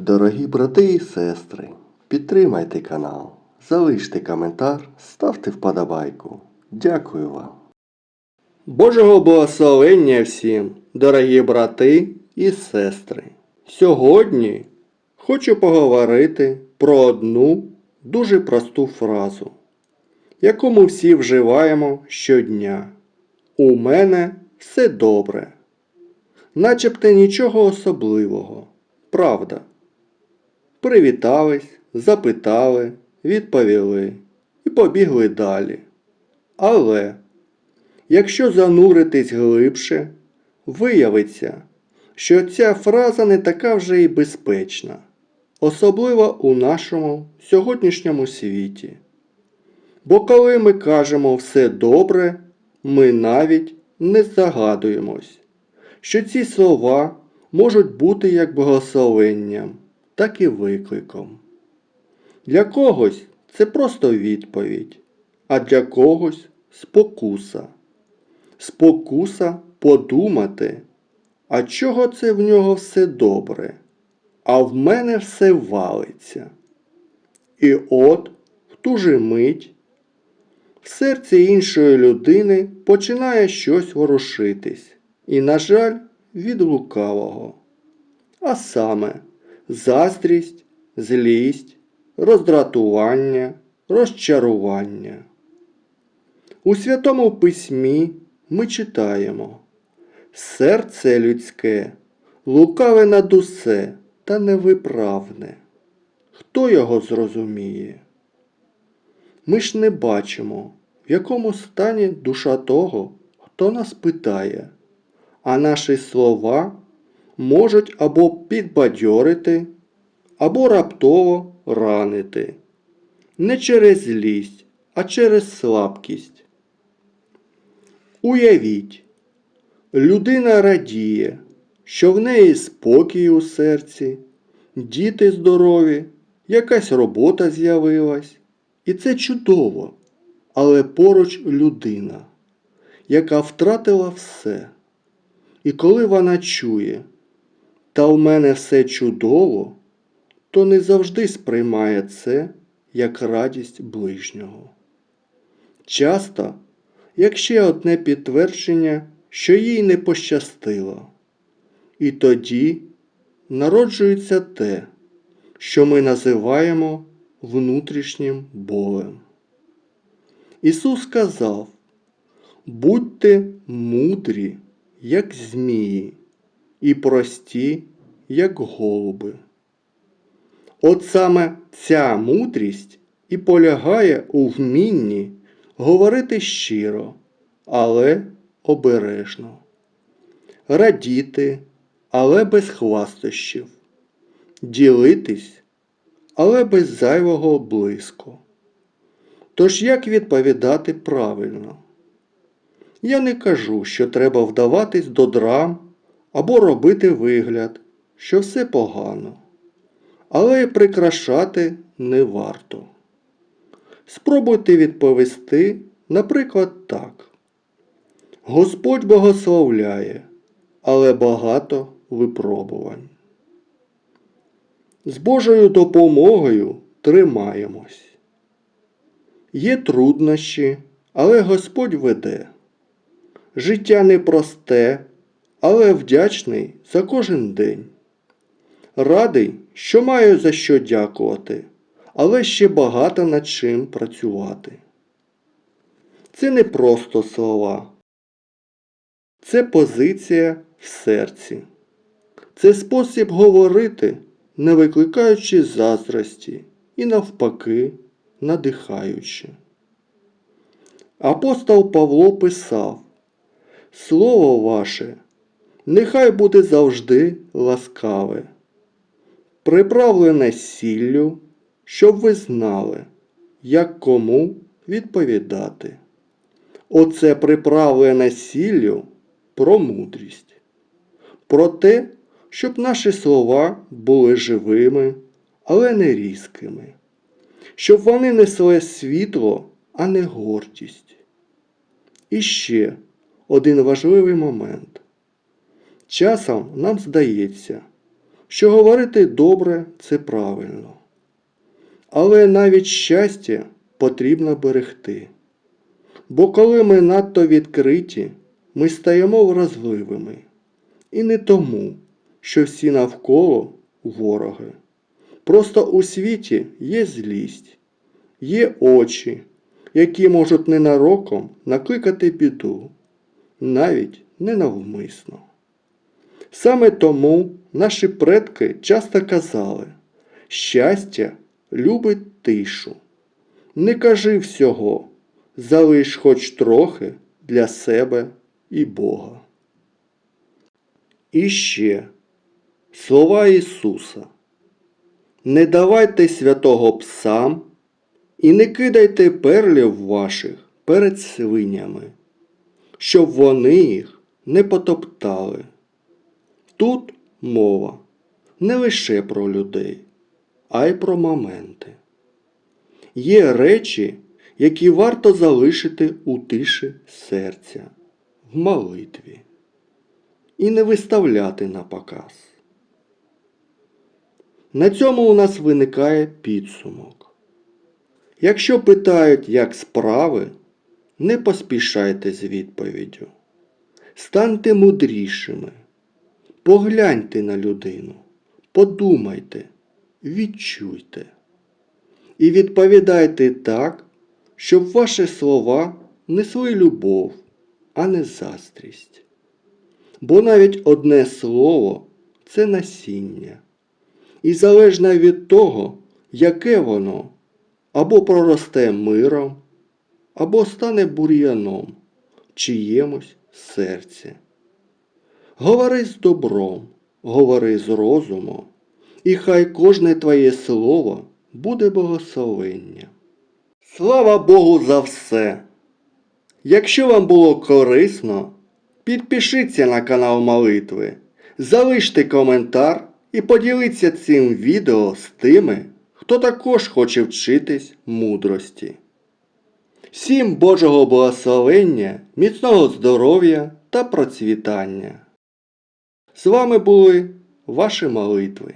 Дорогі брати і сестри, підтримайте канал, залиште коментар, ставте вподобайку. Дякую вам. Божого благословення всім, дорогі брати і сестри. Сьогодні хочу поговорити про одну дуже просту фразу, яку ми всі вживаємо щодня. У мене все добре. Начебто нічого особливого. Правда. Привітались, запитали, відповіли і побігли далі. Але, якщо зануритись глибше, виявиться, що ця фраза не така вже і безпечна, особливо у нашому сьогоднішньому світі. Бо коли ми кажемо все добре, ми навіть не загадуємось, що ці слова можуть бути як благословенням, так і викликом. Для когось це просто відповідь, а для когось спокуса. Спокуса подумати, а чого це в нього все добре, а в мене все валиться. І от в ту же мить в серці іншої людини починає щось ворушитись, і, на жаль, від лукавого. А саме заздрість, злість, роздратування, розчарування. У Святому Письмі ми читаємо Серце людське, лукаве над усе та невиправне. Хто його зрозуміє? Ми ж не бачимо, в якому стані душа того, хто нас питає, а наші слова можуть або підбадьорити, або раптово ранити. Не через злість, а через слабкість. Уявіть, людина радіє, що в неї спокій у серці, діти здорові, якась робота з'явилась. І це чудово, але поруч людина, яка втратила все. І коли вона чує, та в мене все чудово, то не завжди сприймає це як радість ближнього. Часто, як ще одне підтвердження, що їй не пощастило. І тоді народжується те, що ми називаємо внутрішнім болем. Ісус сказав, будьте мудрі, як змії, і прості, як голуби. От саме ця мудрість і полягає у вмінні говорити щиро, але обережно, радіти, але без хвастощів, ділитись, але без зайвого блиску. Тож як відповідати правильно? Я не кажу, що треба вдаватись до драм або робити вигляд, що все погано. Але й прикрашати не варто. Спробуйте відповісти, наприклад, так. Господь благословляє, але багато випробувань. З Божою допомогою тримаємось. Є труднощі, але Господь веде. Життя непросте, але вдячний за кожен день. Радий, що маю за що дякувати, але ще багато над чим працювати. Це не просто слова. Це позиція в серці. Це спосіб говорити, не викликаючи заздрості і навпаки надихаючи. Апостол Павло писав Слово ваше, нехай буде завжди ласкаве, приправлене сіллю, щоб ви знали, як кому відповідати. Оце приправлене сіллю про мудрість, про те, щоб наші слова були живими, але не різкими, щоб вони несли світло, а не гордість. І ще один важливий момент. Часом нам здається, що говорити добре це правильно. Але навіть щастя потрібно берегти. Бо коли ми надто відкриті, ми стаємо вразливими. І не тому, що всі навколо вороги. Просто у світі є злість, є очі, які можуть ненароком накликати біду, навіть ненавмисно. Саме тому наші предки часто казали, щастя любить тишу. Не кажи всього, залиш хоч трохи для себе і Бога. І ще слова Ісуса. Не давайте святого псам і не кидайте перлів ваших перед свинями, щоб вони їх не потоптали. Тут мова не лише про людей, а й про моменти. Є речі, які варто залишити у тиші серця, в молитві і не виставляти на показ. На цьому у нас виникає підсумок. Якщо питають, як справи, не поспішайте з відповіддю. Станьте мудрішими. Погляньте на людину, подумайте, відчуйте. І відповідайте так, щоб ваші слова несли любов, а не заздрість. Бо навіть одне слово це насіння. І залежно від того, яке воно або проросте миром, або стане бур'яном чиємусь серці. Говори з добром, говори з розумом, і хай кожне твоє слово буде благословення. Слава Богу за все! Якщо вам було корисно, підпишіться на канал молитви, залиште коментар і поділіться цим відео з тими, хто також хоче вчитись мудрості. Всім Божого благословення, міцного здоров'я та процвітання! З вами були ваші молитви.